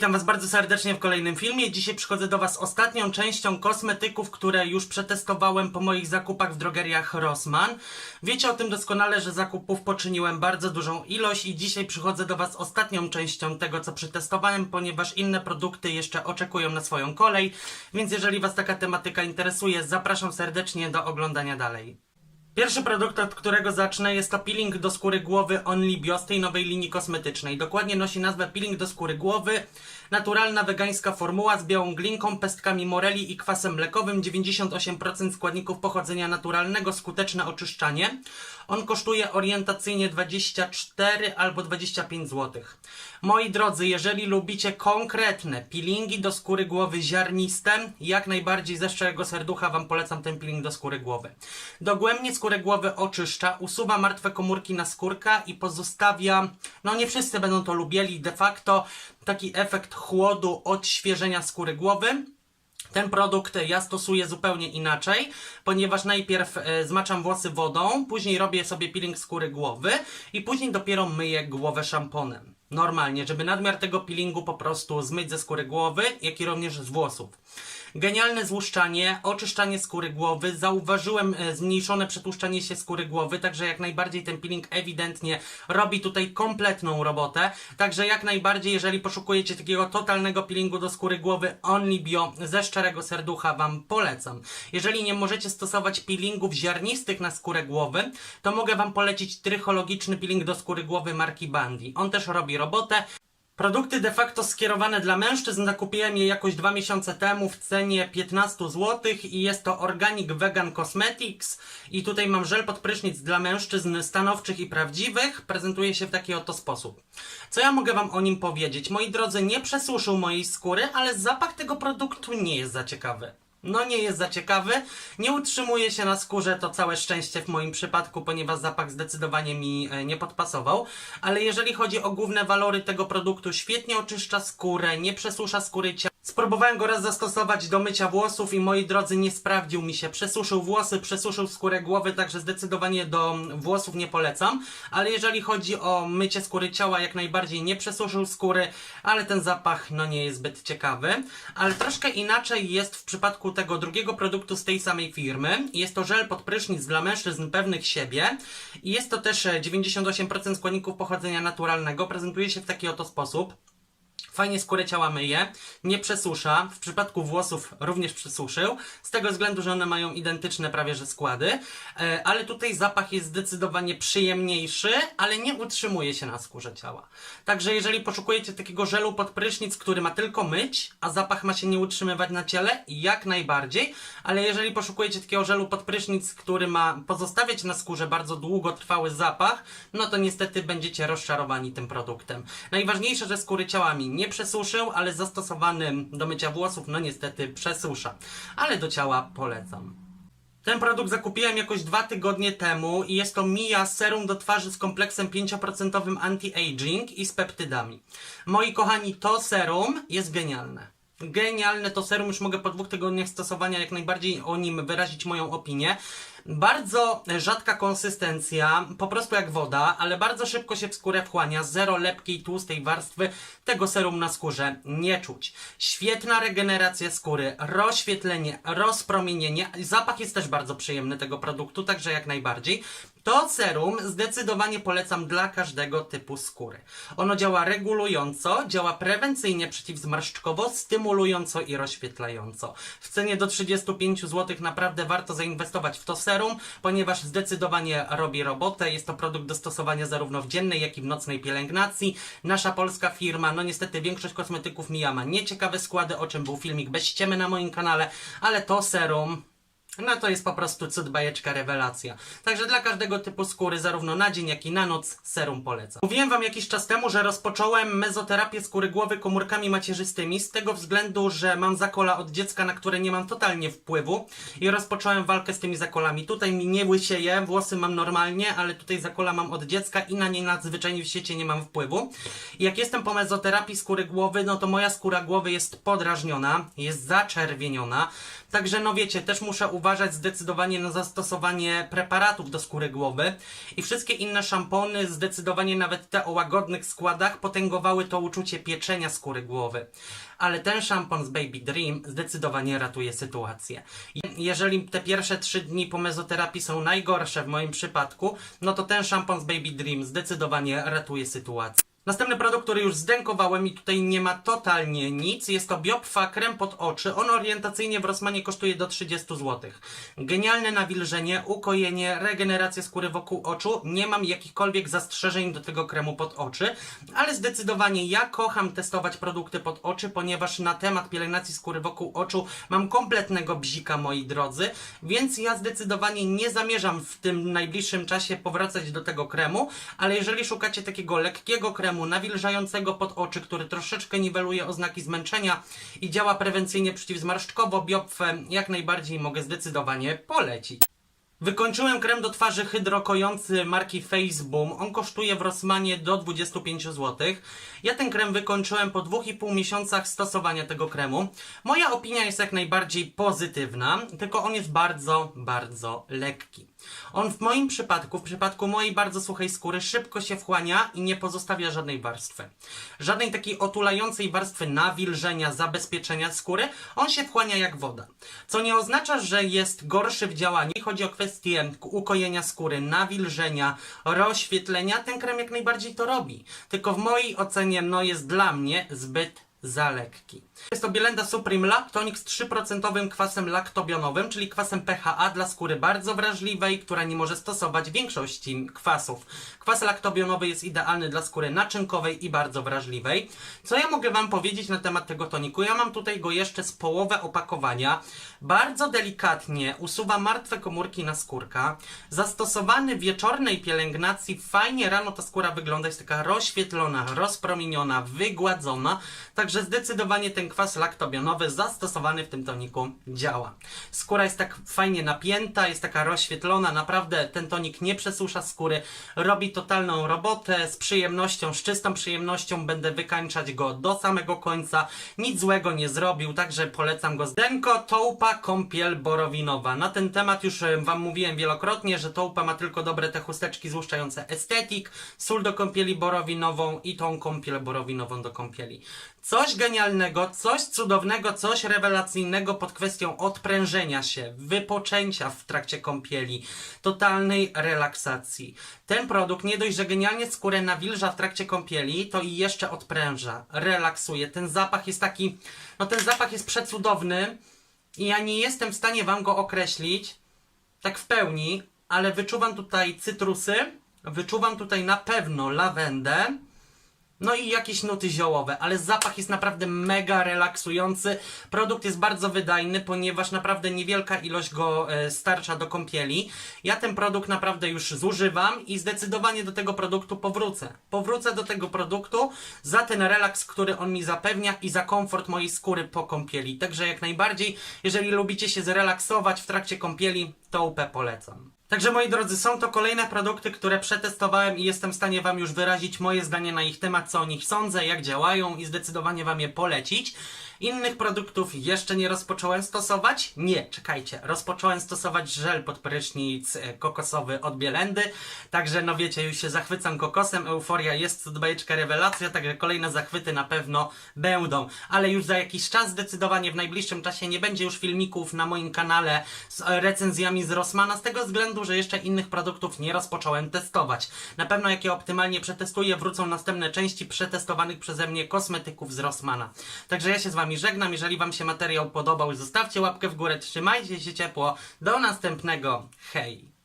Witam Was bardzo serdecznie w kolejnym filmie. Dzisiaj przychodzę do Was z ostatnią częścią kosmetyków, które już przetestowałem po moich zakupach w drogeriach Rossmann. Wiecie o tym doskonale, że zakupów poczyniłem bardzo dużą ilość i dzisiaj przychodzę do Was z ostatnią częścią tego, co przetestowałem, ponieważ inne produkty jeszcze oczekują na swoją kolej. Więc jeżeli Was taka tematyka interesuje, zapraszam serdecznie do oglądania dalej. Pierwszy produkt, od którego zacznę, jest to peeling do skóry głowy Only Bio z tej nowej linii kosmetycznej. Dokładnie nosi nazwę peeling do skóry głowy. Naturalna wegańska formuła z białą glinką, pestkami moreli i kwasem mlekowym. 98% składników pochodzenia naturalnego, skuteczne oczyszczanie. On kosztuje orientacyjnie 24 albo 25 zł. Moi drodzy, jeżeli lubicie konkretne peelingi do skóry głowy ziarniste, jak najbardziej ze szczerego serducha Wam polecam ten peeling do skóry głowy. Dogłębnie skórę głowy oczyszcza, usuwa martwe komórki na skórka i pozostawia, no nie wszyscy będą to lubieli, de facto taki efekt chłodu, odświeżenia skóry głowy. Ten produkt ja stosuję zupełnie inaczej, ponieważ najpierw e, zmaczam włosy wodą, później robię sobie peeling skóry głowy i później dopiero myję głowę szamponem. Normalnie, żeby nadmiar tego peelingu po prostu zmyć ze skóry głowy, jak i również z włosów. Genialne złuszczanie, oczyszczanie skóry głowy. Zauważyłem e, zmniejszone przetłuszczanie się skóry głowy, także jak najbardziej ten peeling ewidentnie robi tutaj kompletną robotę. Także jak najbardziej, jeżeli poszukujecie takiego totalnego peelingu do skóry głowy Only Bio, ze szczerego serducha Wam polecam. Jeżeli nie możecie stosować peelingów ziarnistych na skórę głowy, to mogę Wam polecić trychologiczny peeling do skóry głowy marki Bandy. On też robi robotę. Produkty de facto skierowane dla mężczyzn. Nakupiłem je jakoś dwa miesiące temu w cenie 15 zł i jest to Organic Vegan Cosmetics. I tutaj mam żel pod prysznic dla mężczyzn stanowczych i prawdziwych. Prezentuje się w taki oto sposób. Co ja mogę Wam o nim powiedzieć? Moi drodzy, nie przesuszył mojej skóry, ale zapach tego produktu nie jest za ciekawy. No nie jest za ciekawy, nie utrzymuje się na skórze, to całe szczęście w moim przypadku, ponieważ zapach zdecydowanie mi e, nie podpasował, ale jeżeli chodzi o główne walory tego produktu, świetnie oczyszcza skórę, nie przesusza skóry ciała. Spróbowałem go raz zastosować do mycia włosów i moi drodzy nie sprawdził mi się. Przesuszył włosy, przesuszył skórę głowy, także zdecydowanie do włosów nie polecam. Ale jeżeli chodzi o mycie skóry ciała, jak najbardziej nie przesuszył skóry, ale ten zapach no nie jest zbyt ciekawy. Ale troszkę inaczej jest w przypadku tego drugiego produktu z tej samej firmy. Jest to żel pod prysznic dla mężczyzn pewnych siebie i jest to też e, 98% składników pochodzenia naturalnego. Prezentuje się w taki oto sposób. Fajnie skórę ciała myje, nie przesusza. W przypadku włosów również przesuszył, z tego względu, że one mają identyczne prawie że składy. E, ale tutaj zapach jest zdecydowanie przyjemniejszy, ale nie utrzymuje się na skórze ciała. Także jeżeli poszukujecie takiego żelu pod prysznic, który ma tylko myć, a zapach ma się nie utrzymywać na ciele, jak najbardziej. Ale jeżeli poszukujecie takiego żelu pod prysznic, który ma pozostawiać na skórze bardzo długotrwały zapach, no to niestety będziecie rozczarowani tym produktem. Najważniejsze, że skóry ciała mi nie przesuszył, ale zastosowany do mycia włosów, no niestety przesusza. Ale do ciała polecam. Ten produkt zakupiłem jakoś dwa tygodnie temu i jest to Mia serum do twarzy z kompleksem 5% anti-aging i z peptydami. Moi kochani, to serum jest genialne. Genialne to serum, już mogę po dwóch tygodniach stosowania jak najbardziej o nim wyrazić moją opinię. Bardzo rzadka konsystencja, po prostu jak woda, ale bardzo szybko się w skórę wchłania, zero lepkiej, tłustej warstwy, tego serum na skórze nie czuć. Świetna regeneracja skóry, rozświetlenie, rozpromienienie, zapach jest też bardzo przyjemny tego produktu, także jak najbardziej. To serum zdecydowanie polecam dla każdego typu skóry. Ono działa regulująco, działa prewencyjnie przeciwzmarszczkowo, stymulująco i rozświetlająco. W cenie do 35 zł naprawdę warto zainwestować w to serum, ponieważ zdecydowanie robi robotę. Jest to produkt do stosowania zarówno w dziennej, jak i w nocnej pielęgnacji. Nasza polska firma, no niestety większość kosmetyków Mia ma nieciekawe składy, o czym był filmik bez ściemy na moim kanale, ale to serum no to jest po prostu cud, bajeczka, rewelacja. Także dla każdego typu skóry, zarówno na dzień, jak i na noc, serum polecam. Mówiłem wam jakiś czas temu, że rozpocząłem mezoterapię skóry głowy komórkami macierzystymi, z tego względu, że mam zakola od dziecka, na które nie mam totalnie wpływu i rozpocząłem walkę z tymi zakolami. Tutaj mi nie łysieje, włosy mam normalnie, ale tutaj zakola mam od dziecka i na nie nadzwyczajnie w świecie nie mam wpływu. I jak jestem po mezoterapii skóry głowy, no to moja skóra głowy jest podrażniona, jest zaczerwieniona, także no wiecie, też muszę uważać, zdecydowanie na zastosowanie preparatów do skóry głowy i wszystkie inne szampony, zdecydowanie nawet te o łagodnych składach, potęgowały to uczucie pieczenia skóry głowy. Ale ten szampon z Baby Dream zdecydowanie ratuje sytuację. Je- Jeżeli te pierwsze trzy dni po mezoterapii są najgorsze w moim przypadku, no to ten szampon z Baby Dream zdecydowanie ratuje sytuację. Następny produkt, który już zdękowałem i tutaj nie ma totalnie nic, jest to Biopfa krem pod oczy. On orientacyjnie w Rossmanie kosztuje do 30 zł. Genialne nawilżenie, ukojenie, regeneracja skóry wokół oczu. Nie mam jakichkolwiek zastrzeżeń do tego kremu pod oczy, ale zdecydowanie ja kocham testować produkty pod oczy, ponieważ na temat pielęgnacji skóry wokół oczu mam kompletnego bzika, moi drodzy, więc ja zdecydowanie nie zamierzam w tym najbliższym czasie powracać do tego kremu, ale jeżeli szukacie takiego lekkiego kremu, nawilżającego pod oczy, który troszeczkę niweluje oznaki zmęczenia i działa prewencyjnie przeciwzmarszczkowo, Biopfę jak najbardziej mogę zdecydowanie polecić. Wykończyłem krem do twarzy hydrokojący marki Faceboom. On kosztuje w Rossmanie do 25 zł. Ja ten krem wykończyłem po 2,5 miesiącach stosowania tego kremu. Moja opinia jest jak najbardziej pozytywna, tylko on jest bardzo, bardzo lekki. On w moim przypadku, w przypadku mojej bardzo suchej skóry, szybko się wchłania i nie pozostawia żadnej warstwy. Żadnej takiej otulającej warstwy nawilżenia, zabezpieczenia skóry. On się wchłania jak woda. Co nie oznacza, że jest gorszy w działaniu. Chodzi o kwestię ukojenia skóry, nawilżenia, rozświetlenia, ten krem jak najbardziej to robi. Tylko w mojej ocenie, no jest dla mnie zbyt za lekki. Jest to Bielenda Supreme Lab Tonic z 3% kwasem laktobionowym, czyli kwasem PHA dla skóry bardzo wrażliwej, która nie może stosować większości kwasów. Kwas laktobionowy jest idealny dla skóry naczynkowej i bardzo wrażliwej. Co ja mogę Wam powiedzieć na temat tego toniku? Ja mam tutaj go jeszcze z połowę opakowania. Bardzo delikatnie usuwa martwe komórki na skórka. Zastosowany w wieczornej pielęgnacji fajnie rano ta skóra wygląda, jest taka rozświetlona, rozpromieniona, wygładzona. Także zdecydowanie ten kwas laktobionowy zastosowany w tym toniku działa. Skóra jest tak fajnie napięta, jest taka rozświetlona, naprawdę ten tonik nie przesusza skóry, robi totalną robotę, z przyjemnością, z czystą przyjemnością będę wykańczać go do samego końca, nic złego nie zrobił, także polecam go. Denko Toupa Kąpiel Borowinowa. Na ten temat już Wam mówiłem wielokrotnie, że Toupa ma tylko dobre te chusteczki złuszczające estetik, sól do kąpieli borowinową i tą kąpiel borowinową do kąpieli. Coś genialnego, coś cudownego, coś rewelacyjnego pod kwestią odprężenia się, wypoczęcia w trakcie kąpieli, totalnej relaksacji. Ten produkt nie dość, że genialnie skórę nawilża w trakcie kąpieli, to i jeszcze odpręża, relaksuje. Ten zapach jest taki, no ten zapach jest przecudowny i ja nie jestem w stanie Wam go określić tak w pełni, ale wyczuwam tutaj cytrusy, wyczuwam tutaj na pewno lawendę, no i jakieś nuty ziołowe, ale zapach jest naprawdę mega relaksujący. Produkt jest bardzo wydajny, ponieważ naprawdę niewielka ilość go e, starcza do kąpieli. Ja ten produkt naprawdę już zużywam i zdecydowanie do tego produktu powrócę. Powrócę do tego produktu za ten relaks, który on mi zapewnia i za komfort mojej skóry po kąpieli. Także jak najbardziej, jeżeli lubicie się zrelaksować w trakcie kąpieli, to UP polecam. Także moi drodzy, są to kolejne produkty, które przetestowałem i jestem w stanie Wam już wyrazić moje zdanie na ich temat, co o nich sądzę, jak działają i zdecydowanie Wam je polecić. Innych produktów jeszcze nie rozpocząłem stosować? Nie, czekajcie. Rozpocząłem stosować żel pod prysznic e, kokosowy od Bielendy. Także no wiecie, już się zachwycam kokosem. Euforia jest to bajeczka rewelacja, także kolejne zachwyty na pewno będą. Ale już za jakiś czas, zdecydowanie w najbliższym czasie nie będzie już filmików na moim kanale z e, recenzjami z Rossmana, z tego względu, że jeszcze innych produktów nie rozpocząłem testować. Na pewno jak je optymalnie przetestuję, wrócą następne części przetestowanych przeze mnie kosmetyków z Rossmana. Także ja się z Wami żegnam. Jeżeli Wam się materiał podobał, zostawcie łapkę w górę, trzymajcie się ciepło. Do następnego. Hej!